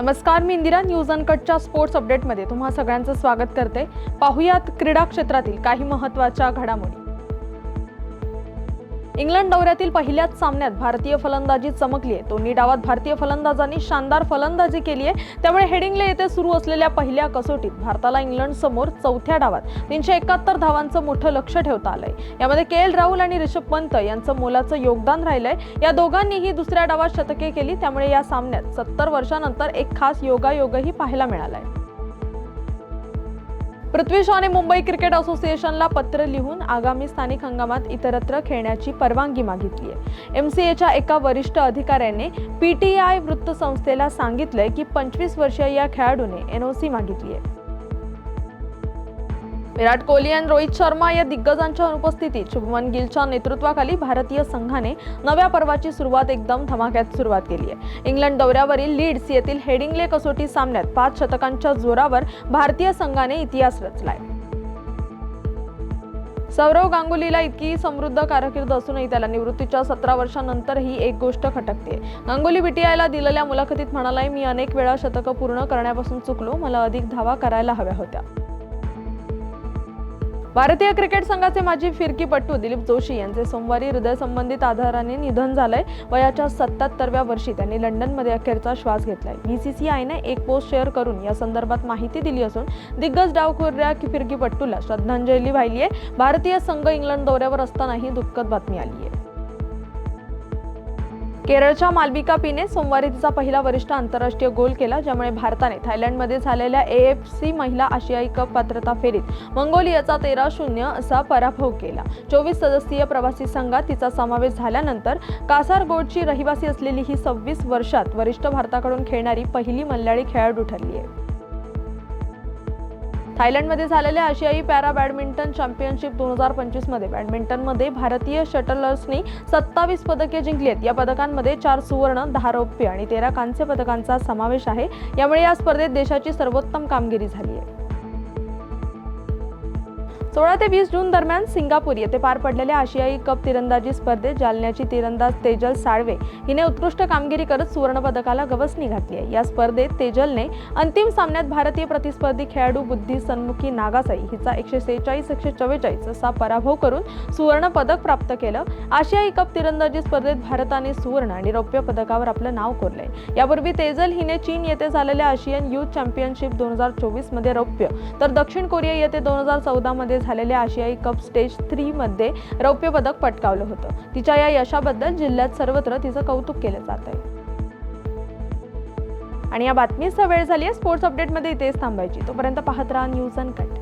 नमस्कार मी इंदिरा न्यूज अनकटच्या स्पोर्ट्स अपडेटमध्ये तुम्हा सगळ्यांचं स्वागत करते. पाहुयात क्रीडा क्षेत्रातील काही महत्त्वाच्या घडामोडी. इंग्लंड दौऱ्यातील पहिल्याच सामन्यात भारतीय फलंदाजी चमकली आहे. दोन्ही डावात भारतीय फलंदाजांनी शानदार फलंदाजी केली आहे. त्यामुळे हेडिंगले येथे सुरू असलेल्या पहिल्या कसोटीत भारताला इंग्लंड समोर चौथ्या डावात तीनशे एकाहत्तर धावांचं मोठं लक्ष ठेवता आलंय. यामध्ये के एल राहुल आणि रिषभ पंत यांचं मोलाचं योगदान राहिलंय. या दोघांनीही दुसऱ्या डावात शतके केली. त्यामुळे या सामन्यात सत्तर वर्षानंतर एक खास योगायोगही पाहायला मिळालाय. पृथ्वी शॉने मुंबई क्रिकेट असोसिएशनला पत्र लिहून आगामी स्थानिक हंगामात इतरत्र खेळण्याची परवानगी मागितली आहे एम सी एच्या एका वरिष्ठ अधिकाऱ्याने पी टी आय वृत्तसंस्थेला सांगितलंय की पंचवीस वर्षीय या खेळाडूने एन ओ सी मागितली आहे विराट कोहली आणि रोहित शर्मा या दिग्गजांच्या अनुपस्थितीत शुभमन गिलच्या नेतृत्वाखाली भारतीय संघाने नव्या पर्वाची सुरुवात एकदम धमाक्यात सुरुवात केली आहे. इंग्लंड दौऱ्यावरील लीड्स येथील हेडिंगले कसोटी सामन्यात पाच शतकांच्या जोरावर भारतीय संघाने इतिहास रचलाय. सौरव गांगुलीला इतकी समृद्ध कारकीर्द असूनही त्याला निवृत्तीच्या सतरा वर्षांनंतरही एक गोष्ट खटकते. गांगुली बीटीआयला दिलेल्या मुलाखतीत म्हणालाय मी अनेक वेळा शतकं पूर्ण करण्यापासून चुकलो. मला अधिक धावा करायला हव्या होत्या. भारतीय क्रिकेट संघाचे माजी फिरकीपटू दिलीप जोशी यांचे सोमवारी हृदयसंबंधित आधाराने निधन झालंय वयाच्या सत्याहत्तरव्या वर्षी त्यांनी लंडनमध्ये अखेरचा श्वास घेतलाय. बीसीसीआयने एक पोस्ट शेअर करून या संदर्भात माहिती दिली असून दिग्गज डावखोऱ्या फिरकीपट्टूला श्रद्धांजली वाहिली आहे भारतीय संघ इंग्लंड दौऱ्यावर असतानाही दुःखद बातमी आली आहे केरळच्या मालविका पीने सोमवारी तिचा पहिला वरिष्ठ आंतरराष्ट्रीय गोल केला ज्यामुळे भारताने थायलंडमध्ये झालेल्या ए एफ सी महिला आशियाई कप पात्रता फेरीत मंगोलियाचा तेरा शून्य असा पराभव केला. चोवीस सदस्यीय प्रवासी संघात तिचा समावेश झाल्यानंतर कासारगोडची रहिवासी असलेली ही सव्वीस वर्षात वरिष्ठ भारताकडून खेळणारी पहिली मल्याळी खेळाडू ठरली आहे. थायलंडमध्ये झालेल्या आशियाई पॅरा बॅडमिंटन चॅम्पियनशिप दोन हजार पंचवीसमध्ये. बॅडमिंटनमध्ये भारतीय शटलर्सनी सत्तावीस पदके जिंकली आहेत. या पदकांमध्ये चार सुवर्ण दहा रौप्य आणि तेरा कांस्य पदकांचा समावेश आहे. यामुळे या स्पर्धेत देशाची सर्वोत्तम कामगिरी झाली आहे. सोळा ते वीस जून दरम्यान सिंगापूर येथे पार पडलेल्या आशियाई कप तिरंदाजी स्पर्धेत जालन्याची तिरंदाज तेजल साळवे हिने उत्कृष्ट कामगिरी करत सुवर्णपदकाला गवसणी घातली आहे. या स्पर्धेत तेजलने अंतिम सामन्यात भारतीय प्रतिस्पर्धी खेळाडू बुद्धी सन्मुखी नागासाई हिचा एकशे सेहेचाळीस एकशे चव्वेचाळीस असा पराभव करून सुवर्णपदक प्राप्त केलं. आशियाई कप तिरंदाजी स्पर्धेत भारताने सुवर्ण आणि रौप्य पदकावर आपलं नाव कोरलंय. यापूर्वी तेजल हिने चीन येथे झालेल्या आशियन युथ चॅम्पियनशिप दोन हजार चोवीसमध्ये रौप्य तर दक्षिण कोरिया येथे दोन हजार चौदामध्ये झालेल्या आशियाई कप स्टेज थ्री मध्ये रौप्य पदक पटकावलं होतं. तिच्या या यशाबद्दल जिल्ह्यात सर्वत्र तिचं कौतुक केलं जात आहे. आणि या बातमीचा वेळ झाली आहे. स्पोर्ट्स अपडेटमध्ये इथेच थांबायची. तोपर्यंत पाहत राहा न्यूज अनकट.